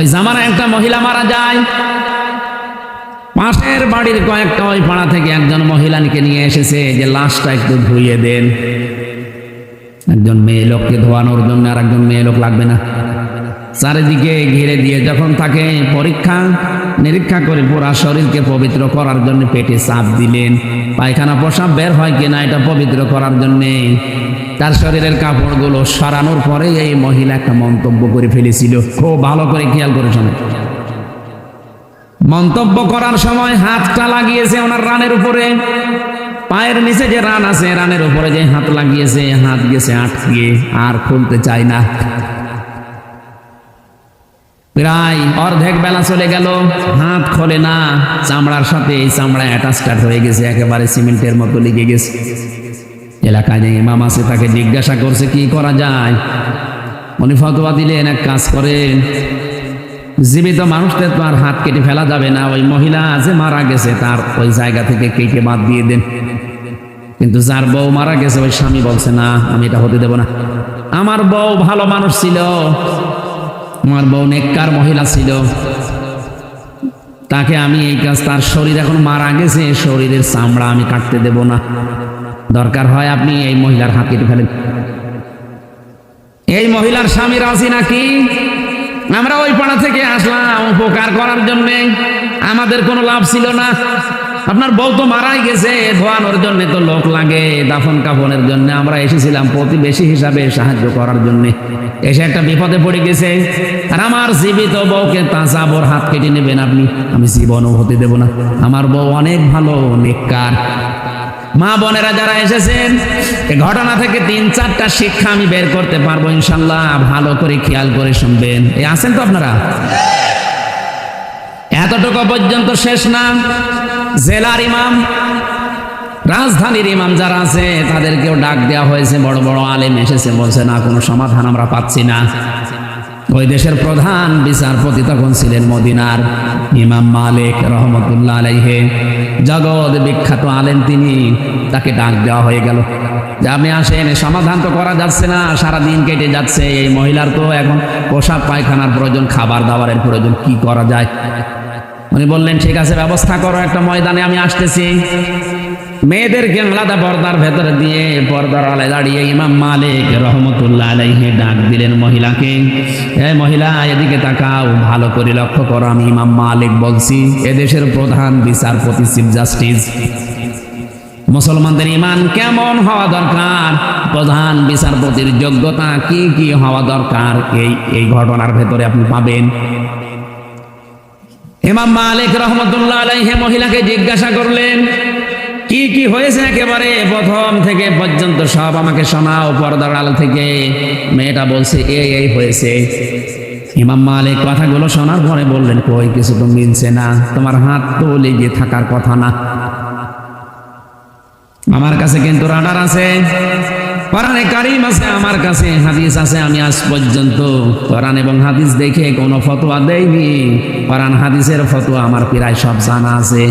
ওই জামানা একটা মহিলা মারা যায়। পাশের বাড়ির কয়েকটা ওই পাড়া থেকে একজন মহিলাকে নিয়ে এসেছে যে লাশটা একটু ধুইয়ে দেন। একজন মেয়ে লোককে ধোয়ানোর জন্য আর একজন মেয়ে লোক লাগবে না। চারিদিকে ঘিরে দিয়ে যখন তাকে পরীক্ষা নিরীক্ষা করে পুরা শরীরকে পবিত্র করার জন্য পেটে চাপ দিলেন। পায়খানা প্রসাব বের হয় কিনা এটা পবিত্র করার জন্যে। তার শরীরের কাপড়গুলো সরানোর পরে এই মহিলা একটা মন্তব্য করে ফেলেছিল। খুব ভালো করে খেয়াল করে মন্তব্য করার সময় হাতটা লাগিয়েছে ওনার রানের উপরে। পায়ের নিচে যে রান আছে, রানের উপরে যে হাত লাগিয়েছে, হাত গেছে আটকে, আর খুলতে চায় না। প্রায় অর্ধেক বেলা চলে গেল। হাত খোলে না, চামড়ার সাথে এই চামড়া অ্যাটাচটার হয়ে গেছে, একেবারে সিমেন্টের মতো লেগে গেছে। এলাকায় যে ইমাম আছে, তাকে জিজ্ঞাসা করছে, কি করা যায়? উনি ফতোয়া দিলেন, এক কাজ করেন। জীবিত মানুষদের তো আর হাত কেটে ফেলা যাবে না। ওই মহিলা যে মারা গেছে, তার ওই জায়গা থেকে কেটে বাদ দিয়ে দেন। কিন্তু যার বউ মারা গেছে, ওই স্বামী বলছে, না, আমি এটা হতে দেব না। আমার বউ ভালো মানুষ ছিল। আমার বউ নেককার মহিলা ছিল। তাকে আমি এই কাজ, তার শরীর এখন মারা গেছে শরীরের চামড়া আমি কাটতে দেব না। দরকার হয় আপনি এই মহিলার হাত ফেলেন। এই মহিলার স্বামী রাজি নাকি? আমরা ওই পাড়া থেকে আসলাম, উপকার করার জন্যে। আমাদের কোনো লাভ ছিল না। আপনার বউ তো মারাই গেছে, ধোয়ানোর জন্য তো লোক লাগে, দাফন কাফনের জন্য। আমরা এসেছিলাম প্রতিবেশী হিসাবে সাহায্য করার জন্য। এসে একটা বিপদে পড়ে গেছে। আর আমার জীবিত বউকে তাজা বোর হাত কেটে নেবেন আপনি। আমি জীবনও হতে দেব না। আমার বউ অনেক ভালো, নেককার। মা বোনেরা যারা এসেছেন ঘটনা থেকে তিন, চারটা শিক্ষা আমি বের করতে পারব ইনশাল্লাহ। ভালো করে খেয়াল করে শুনবেন। এই আছেন তো আপনারা? এতটুকু পর্যন্ত শেষ না। জেলার ইমাম, রাজধানীর ইমাম যারা আছে, তাদেরকেও ডাক দেওয়া হয়েছে। বড় বড় আলেম এসেছে, বলছে, না, কোনো সমাধান আমরা পাচ্ছি না। ওই দেশের প্রধান বিচারপতি তখন ছিলেন মদিনার ইমাম মালিক রহমতুল্লাহ আলাইহে। জগৎ বিখ্যাত আলেন তিনি, তাকে ডাক দেওয়া হয়ে গেল। যে, আপনি আসেন সমাধান তো করা যাচ্ছে না, সারা দিন কেটে যাচ্ছে, এই মহিলার তো এখন পোশাক পায়খানার প্রয়োজন, খাবার দাবারের প্রয়োজন, কি করা যায়? উনি বললেন, ঠিক আছে, ব্যবস্থা করো, একটা ময়দানে আমি আসতেছি। মেয়েদেরকে আলাদা পর্দার ভেতরে দিয়ে পর্দার আলায় দাঁড়িয়ে ইমাম মালিক রহমতুল্লাহ আলাইহে ডাক দিলেন মহিলাকে, এ মহিলা, এদিকে তাকাও, ভালো করে লক্ষ্য করো। আমি ইমাম মালিক বলছি, এদেশের প্রধান বিচারপতি, চিফ জাস্টিস, মুসলমানদের ইমান কেমন হওয়া দরকার? প্রধান বিচারপতির যোগ্যতা কি কি হওয়া দরকার? এই এই ঘটনার ভেতরে আপনি পাবেন। ইমাম মালিক রহমতুল্লাহ আলাইহে মহিলাকে জিজ্ঞাসা করলেন, কি কি হয়েছে একেবারে প্রথম থেকে পর্যন্ত সব আমাকে শোনাও পর্দার আলো থেকে? মেয়েটা বলছে, এই এই হয়েছে। ইমাম মালিক কথাগুলো শোনার পরে বললেন, কই, কিছু তো মিলছে না, তোমার হাত তো লেগে থাকার কথা না। আমার কাছে কিন্তু রাডার আছে। কোরআনে কারিম আছে, আমার কাছে হাদিস আছে, আমি আজ পর্যন্ত কোরআন এবং হাদিস দেখে কোনো ফতোয়া দেইনি। কোরআন, হাদিসের ফতোয়া আমার প্রায় সব জানা আছে।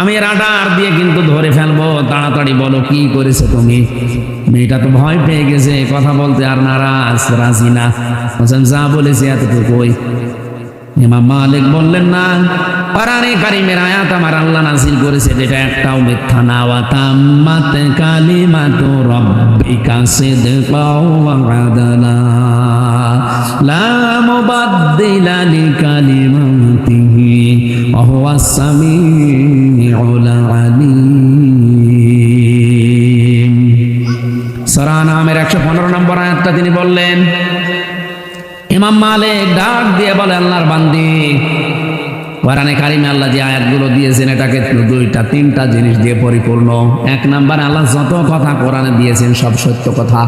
আমি রাডার দিয়ে কিন্তু ধরে ফেলব, তাড়াতাড়ি বলো, কি করেছ তুমি? মেয়েটা তো ভয় পেয়ে গেছে, কথা বলতে আর নারাজ, রাজি না। যা বলেছি এতটুকুই। ইমাম মালিক বললেন, না কোরআনে কারিমের আয়াত আমার আল্লাহ নাজিল করেছে যেটা একটাও মিথ্যা না। ওয়া তাম্মাত কালিমাতু রাব্বিকা সিদকাও ওয়া আদলা। লা মুবাদদিলা লিকালিমাতিহি, ওয়া হুয়াস সামিউল আলিম। সূরা নামের 115 নম্বর আয়াতটা তিনি বললেন, ইমাম মালিক ডাক দিয়ে বলে, আল্লাহর বান্দি কোরআনে কারিমে আল্লাহ যে আয়াতগুলো দিয়েছেন, এটাকে দুইটা, তিনটা জিনিস দিয়ে পরিপূর্ণ। এক নাম্বারে, আল্লাহ যত কথা কোরআনে দিয়েছেন, সব সত্য কথা।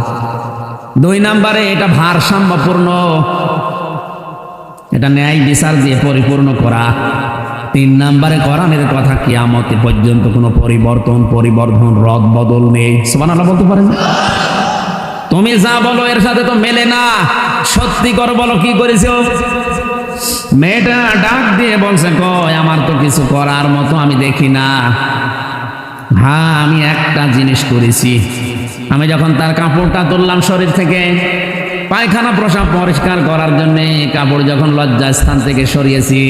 দুই নাম্বারে, এটা ভারসাম্যপূর্ণ। এটা ন্যায় বিচার দিয়ে পরিপূর্ণ করা। তিন নাম্বারে, কোরআনের কথা কিয়ামতে পর্যন্ত কোনো পরিবর্তন, পরিবর্ধন, রদ, বদল নেই। সুবহানাল্লাহ বলতে পারেন তুমি যা বলো, এর সাথে তো মেলে না। সত্যি কর বলো, কি করেছ? মেয়েটা ডাক দিয়ে বলছে কয় আমার তো কিছু করার মতো আমি দেখি না। হ্যাঁ আমি একটা জিনিস করেছি। আমি যখন তার কাপড়টা তুললাম শরীর থেকে, পায়খানা প্রসাব পরিষ্কার করার জন্য কাপড় যখন লজ্জা স্থান থেকে সরিয়েছি,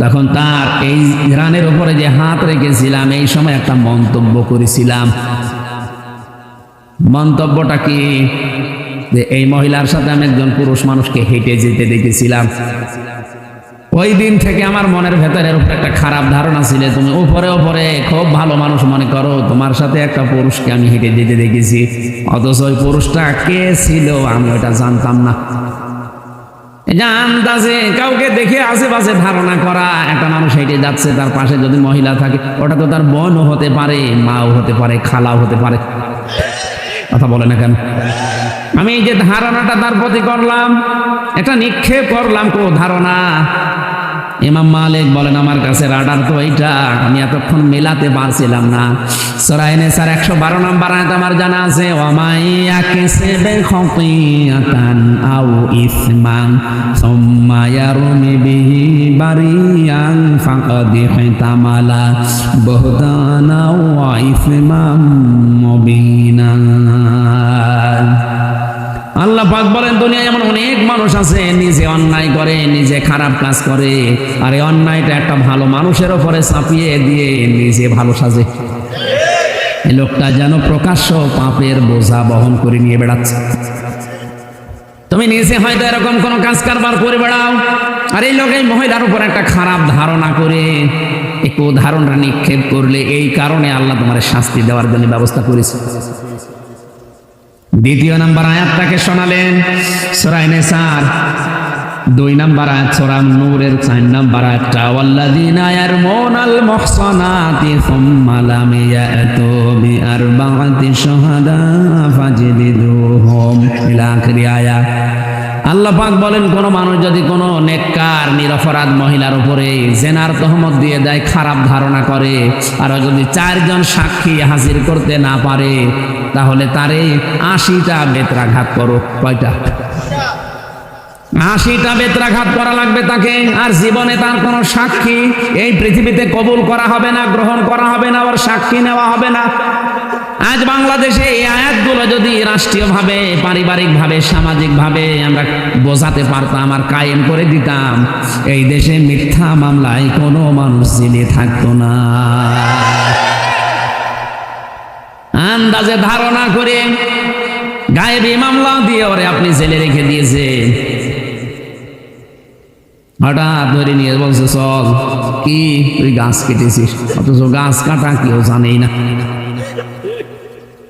তখন তার এই রানের উপরে যে হাত রেখেছিলাম, এই সময় একটা মন্তব্য করেছিলাম। মন্তব্যটা কি? যে এই মহিলার সাথে আমি একজন পুরুষ মানুষকে হেঁটে যেতে দেখেছিলাম। ওই দিন থেকে আমার মনের ভেতরের উপরে একটা খারাপ ধারণা ছিল, তুমি উপরে উপরে, খুব ভালো মানুষ মনে করো, তোমার সাথে একটা পুরুষকে আমি হেঁটে যেতে দেখেছি। অথচ ওই পুরুষটা কে ছিল আমি ওটা জানতাম না। জানতাছে কাউকে দেখে আশেপাশে ধারণা করা, একটা মানুষ হেঁটে যাচ্ছে, তার পাশে যদি মহিলা থাকে, ওটা তো তার বোনও হতে পারে, মাও হতে পারে, খালাও হতে পারে। কথা বলে না কেন? আমি এই যে ধারণাটা তার প্রতি করলাম, এটা নিক্ষেপ করলাম কো ধারণা। ইমাম মালিক বলেন, আমার কাছে রাডার তো এইটা, আমি এতক্ষণ মেলাতে পারছিলাম না। সরাইনে স্যার একশো বারো নম্বর আয়াত আমার জানা আছে ওমাইয়া কেসেবে খতিয়াতান আউ ইসমান, সুম্মা ইয়ারমি বিহি বারিয়ান ফাকাদ ইহতামালা, বুহতানা ওয়া ইসমাম মুবিনা। আল্লাহ পাক বলেন, দুনিয়ায় এমন অনেক মানুষ আছে, নিজে অন্যায় করে, নিজে খারাপ কাজ করে, আর এই অন্যায়টা একটা ভালো মানুষের ওপরে চাপিয়ে দিয়ে নিজে ভালো সাজে। এই লোকটা যেন প্রকাশ্য পাপের বোঝা বহন করে নিয়ে বেড়াচ্ছে। তুমি নিজে হয়তো এরকম কোনো কাজ কারবার করে বেড়াও, আর এই লোক এই মহিলার উপর একটা খারাপ ধারণা করে, একটু ধারণা নিক্ষেপ করলে এই কারণে আল্লাহ তোমার শাস্তি দেওয়ার জন্য ব্যবস্থা করেছে। দ্বিতীয় নাম্বার আয়াতটাকে শোনালেন সরাইনে সার দুই নাম্বার আয়াত সরাম নূরের চার নাম্বার আয়াতটা, ওয়াল্লাযীন ইয়ারমুনাল মুহসানাতি সুম্মা লাম ইয়াতু বিআরবাআতি শুহাদা ফাজলিদুহুম। ইলা আখিরি আয়াত আল্লাহ পাক বলেন, কোন মানুষ যদি কোনো নেককার, নিরপরাধ মহিলার উপরে জেনার তহমত দিয়ে দেয়, খারাপ ধারণা করে, আর যদি চারজন সাক্ষী হাজির করতে না পারে, তাহলে তারে আশিটা বেতরাঘাত করো কয়টা? আশিটা বেত্রাঘাত করা লাগবে তাকে, আর জীবনে তার কোনো সাক্ষী এই পৃথিবীতে কবুল করা হবে না, গ্রহণ করা হবে না, ওর সাক্ষী নেওয়া হবে না। আজ বাংলাদেশে এই আয়াতগুলো যদি রাষ্ট্রীয়ভাবে, পারিবারিকভাবে, সামাজিকভাবে আমরা বোঝাতে পারতাম আর কায়েম করে দিতাম, এই দেশে মিথ্যা মামলায় কোনো মানুষ জেলে থাকতো না। আন্দাজে ধারণা করে গায়েবী মামলা দিয়ে ওরে আপনি জেলে রেখে দিয়েছেন। হঠাৎ ধরে নিয়ে বলছে, চল, কি তুই গাছ কেটেছিস? অথচ গাছ কাটা কেউ জানেই না।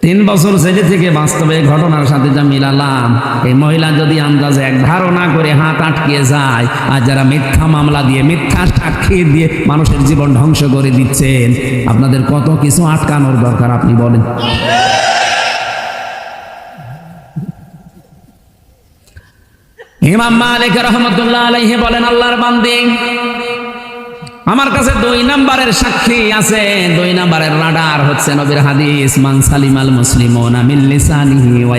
তিন বছর জেলে থেকে বাস্তবে ঘটনার সাথে যা মিলালাম, এই মহিলা যদি আন্দাজে এক ধারণা করে হাত আটকে যায়, আর যারা মিথ্যা মামলা দিয়ে, মিথ্যা সাক্ষী দিয়ে মানুষের জীবন ধ্বংস করে দিচ্ছেন, আপনাদের কত কিছু আটকানোর দরকার আপনি বলেন? ইমাম মালিক রহমতুল্লাহ আলহি বলেন, আল্লাহর বান্দি, আমার কাছে দুই নাম্বারের সাক্ষী আছে। দুই নাম্বারের রাডার হচ্ছে নবীর হাদিস, মান সালিম আল মুসলিম লিসানিহি ওয়া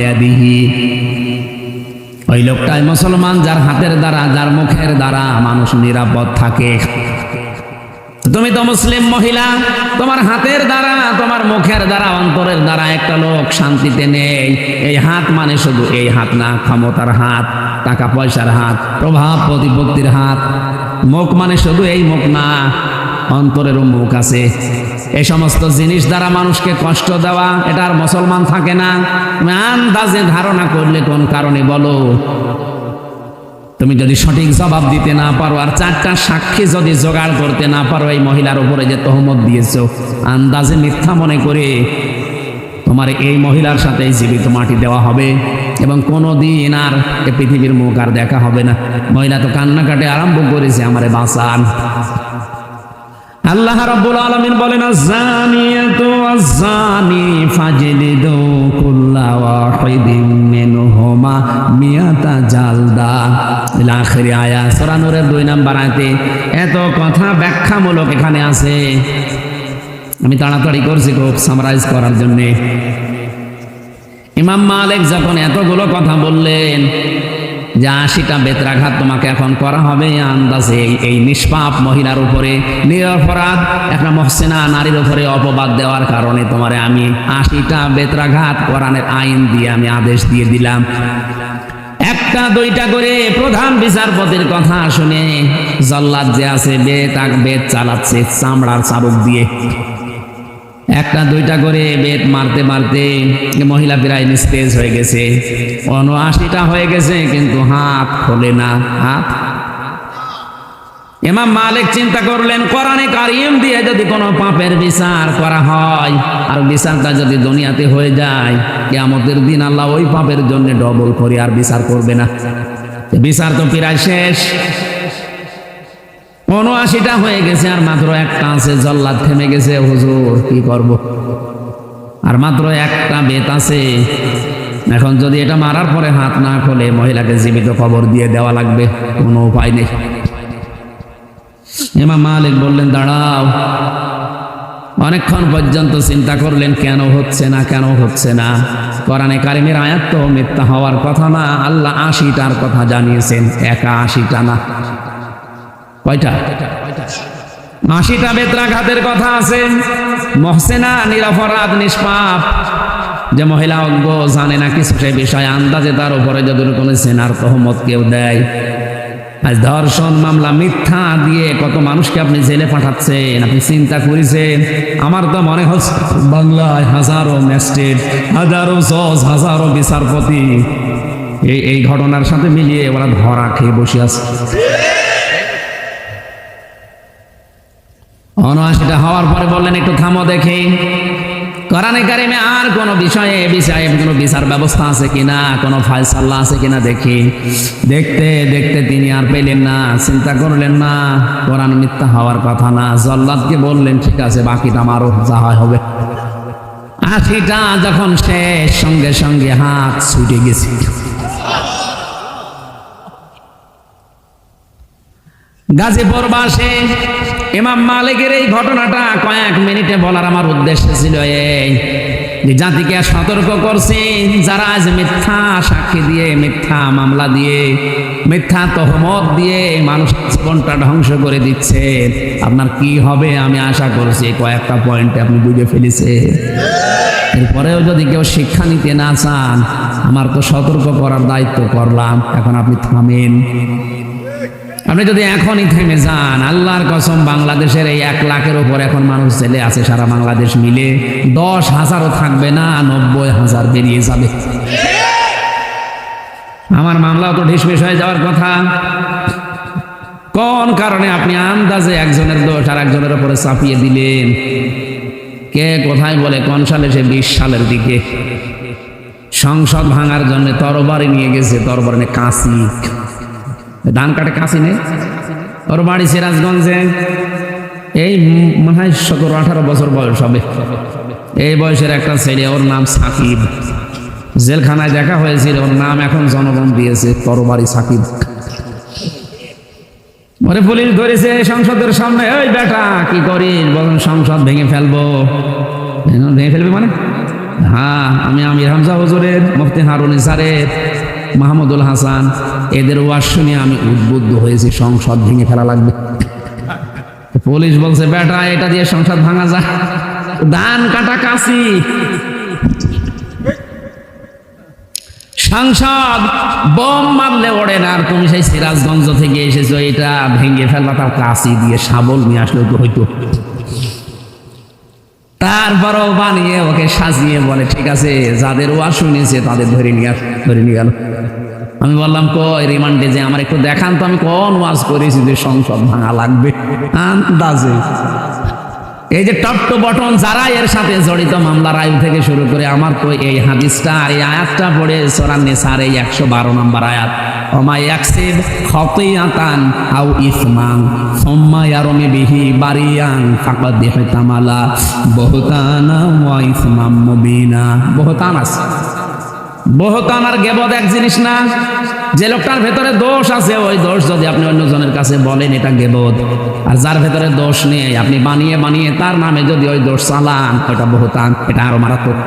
ওই লোকটাই মুসলমান, যার হাতের দ্বারা, যার মুখের দ্বারা মানুষ নিরাপদ থাকে। তুমি তো মুসলিম মহিলা, তোমার হাতের দ্বারা, তোমার মুখের দ্বারা, অন্তরের দ্বারা একটা লোক শান্তিতে নেই। এই হাত মানে শুধু এই হাত না, ক্ষমতার হাত টাকা পয়সার হাত, প্রভাব প্রতিপত্তির হাত। মুখ মানে শুধু এই মুখ না, অন্তরেরও মুখ আছে। এই সমস্ত জিনিস দ্বারা মানুষকে কষ্ট দেওয়া, এটা আর মুসলমান থাকে না। আন্দাজে ধারণা করলে কোন কারণে বলো? তুমি যদি সঠিক জবাব দিতে না পারো আর চারটা সাক্ষী যদি জোগাড় করতে না পারো এই মহিলার উপরে যে তহমত দিয়েছ, আন্দাজে মিথ্যা মনে করে তোমার এই মহিলার সাথে জীবিত মাটি দেওয়া হবে এবং কোনো দিন আর এ পৃথিবীর মুখ আর দেখা হবে না। মহিলা তো কান্নাকাটে আরম্ভ করেছে, আমারে বাঁচান। আল্লাহ রাব্বুল আলামিন বলেন আযানিয়াতু আযানি ফাজলিদু কুল্লা ওয়াহিদিন মিনহুমা মিয়াতা জালদা। ইলা আখিরি আয়াত, সূরা নূরের 2 নাম্বার আয়াতে এত কথা ব্যাখ্যামূলক এখানে আছে। আমি তাড়াতাড়ি করছি খুব সামারাইজ করার জন্যে। ইমাম মালিক যখন এতগুলো কথা বললেন যে আশিটা বেত্রাঘাত তোমাকে এখন করা হবে আন্দাজে এই- নিষ্পাপ মহিলার উপরে নিরপরাধ একটা মহসেনা নারীর উপরে অপবাদ দেওয়ার কারণে তোমারে আমি আশিটা বেত্রাঘাত কোরআনের আইন দিয়ে আমি আদেশ দিয়ে দিলাম। একটা, দুইটা করে প্রধান বিচারপতির কথা শুনে জল্লাদ যে আছে বেত আগ বেত চালাচ্ছে, চামড়ার চাবুক দিয়ে। একটা, দুইটা করে বেত মারতে মারতে মহিলা প্রায় নিস্তেজ হয়ে গেছে। উনআশিটা হয়ে গেছে, কিন্তু হাত খোলে না, হাত। ইমাম মালিক চিন্তা করলেন, কোরআনে কারিম দিয়ে যদি কোনো পাপের বিচার করা হয়, আর বিচারটা যদি দুনিয়াতে হয়ে যায়, কিয়ামতের দিন আল্লাহ ওই পাপের জন্য ডবল করে আর বিচার করবে না। বিচার তো প্রায় শেষ। উনআশিটা হয়ে গেছে আর মাত্র একটা আছে, জল্লাদ থেমে গেছে, হুজুর, কি করব? আর মাত্র একটা বেত আছে। এখন যদি এটা মারার পরে হাত না খোলে, মহিলাকে জীবিত খবর দিয়ে দেওয়া লাগবে, কোনো উপায় নেই। এমা মালিক বললেন, দাঁড়াও, অনেকক্ষণ পর্যন্ত চিন্তা করলেন, কেন হচ্ছে না, কেন হচ্ছে না? কোরআনে কারিমের আয়াত তো মিথ্যা হওয়ার কথা না, আল্লাহ আশিটার কথা জানিয়েছেন একা আশিটা না। কয়টা? আশিটা বেত্রাঘাতের কথা আছে। মহসেনা নিরাপরাধ, নিষ্পাপ। যে মহিলা অজ্ঞ, জানে না কিছু সে বিষয়ে, আন্দাজে তার উপরে যদি কোনো সেনার তহমত কেউ দেয়। আজ ধর্ষণ মামলা, মিথ্যা দিয়ে কত মানুষকে আপনি জেলে পাঠাচ্ছেন, আপনি চিন্তা করেছেন? আমার তো মনে হচ্ছে বাংলায় হাজারো ম্যাজিস্ট্রেট, হাজারো জজ, হাজারো বিচারপতি, এই এই ঘটনার সাথে মিলিয়ে ওরা ধরা খেয়ে বসে আছে। অনআশিটা হওয়ার পরে বললেন, একটু থামো দেখি। কোরআনে কারিমে আর কোনো বিষয়ে বিষয়ে কোনো বিচার ব্যবস্থা আছে কিনা? কোনো ফায়সাল্লা আছে কিনা দেখি। দেখতে দেখতে তিনি আর পেলেন না, চিন্তা করলেন না। কোরআন মিথ্যা হওয়ার কথা না। জল্লাদকে বললেন, ঠিক আছে, বাকিটা আমারও যা হবে। আশিটা যখন শেষ, সঙ্গে সঙ্গে হাত ছুটে গেছে। গাজীপুর বাসে ইমাম মালিকের এই ঘটনাটা কয়েক মিনিটে বলার আমার উদ্দেশ্য ছিল এই যে জাতিকে সতর্ক করছেন যারা আজ মিথ্যা সাক্ষী দিয়ে, মিথ্যা মামলা দিয়ে, মিথ্যা তহমত দিয়ে মানুষ জীবনটা ধ্বংস করে দিচ্ছে। আপনার কি হবে আমি আশা করছি, কয়েকটা পয়েন্টে আপনি বুঝে ফেলেছে এরপরেও যদি কেউ শিক্ষা নিতে না চান, আমার তো সতর্ক করার দায়িত্ব করলাম, এখন আপনি থামেন। আপনি যদি এখনই থেমে যান, আল্লাহর কসম, বাংলাদেশের এই এক লাখের ওপর এখন মানুষ ছেলে আছে, সারা বাংলাদেশ মিলে। দশ হাজারও থাকবে না, নব্বই হাজার বেরিয়ে যাবে। আমার মামলাও তো ঢিসমিস হয়ে যাওয়ার কথা। কোন কারণে আপনি আন্দাজে একজনের দোষ আর একজনের ওপরে চাপিয়ে দিলেন? কে কোথায় বলে, কোন সালে সে বিশ সালের দিকে? সংসদ ভাঙার জন্য তরবারি নিয়ে গেছে, তরবারি কাঁচি। ধান কাটে কাশি নেই। ওর বাড়ি সিরাজগঞ্জে। এই মনে হয় সতেরো আঠারো বছর বয়স হবে। এই বয়সের একটা ছেলে, ওর নাম সাকিব। জেলখানায় দেখা হয়েছিল, ওর নাম এখন জনগণ দিয়েছে, তরবারি সাকিব। ওরে পুলিশ ধরেছে সংসদের সামনে ওই বেটা, কি করিস? বলুন, সংসদ ভেঙে ফেলব। ভেঙে ফেলবে মানে? হ্যাঁ আমি আমির হামজা হুজুরের মুফতি হারুন ইসারের মাহমুদুল হাসান, এদের ওয়াজ শুনে আমি উদ্বুদ্ধ হয়েছি, সংসদ ভেঙে ফেলা লাগবে। পুলিশ বলছে, বেটা, এটা দিয়ে সংসদ ভাঙা যায়। ধান কাটা কাশি। সংসদ বোম মারলে ওড়ে না, আর তুমি সেই সিরাজগঞ্জ থেকে এসেছ, এটা ভেঙে ফেলবা তার কাশি দিয়ে, শাবল নিয়ে আসলে তো হইতো। তারপরও বানিয়ে ওকে সাজিয়ে বলে, ঠিক আছে, যাদের ওয়াজ শুনেছে তাদের ধরে নিয়ে ধরে নিয়ে গেল। আমি বললাম, কই রিমান্ডে যে আমার একটু দেখান তো আমি কোন ওয়াজ করেছি যে সংসদ ভাঙা লাগবে। আন্দাজে। এই যে টপ টু বটন যারা এর সাথে জড়িত মামলার আয়ু থেকে শুরু করে আমার তো এই হাদিসটা আর এই আয়াতটা পড়ে সোরান নেসার এই একশো বারো নম্বর আয়াত। অমা ইয়াকসিব খতিয়াতান আও ইসমান, সম্মা ইয়ারমি বিহি বারিয়াং ফাকাদ দিহতামালা বহুতানা ওয়া ইসমাম মুবিনা। বহুতান আছে। বহুতান আর গেবদ এক জিনিস না, যে লোকটার ভেতরে দোষ আছে, ওই দোষ যদি আপনি অন্যজনের কাছে বলেন, এটা গেবদ আর যার ভেতরে দোষ নেই, আপনি বানিয়ে বানিয়ে তার নামে যদি ওই দোষ চালান, ওটা বহুতান, এটা আরও মারাত্মক।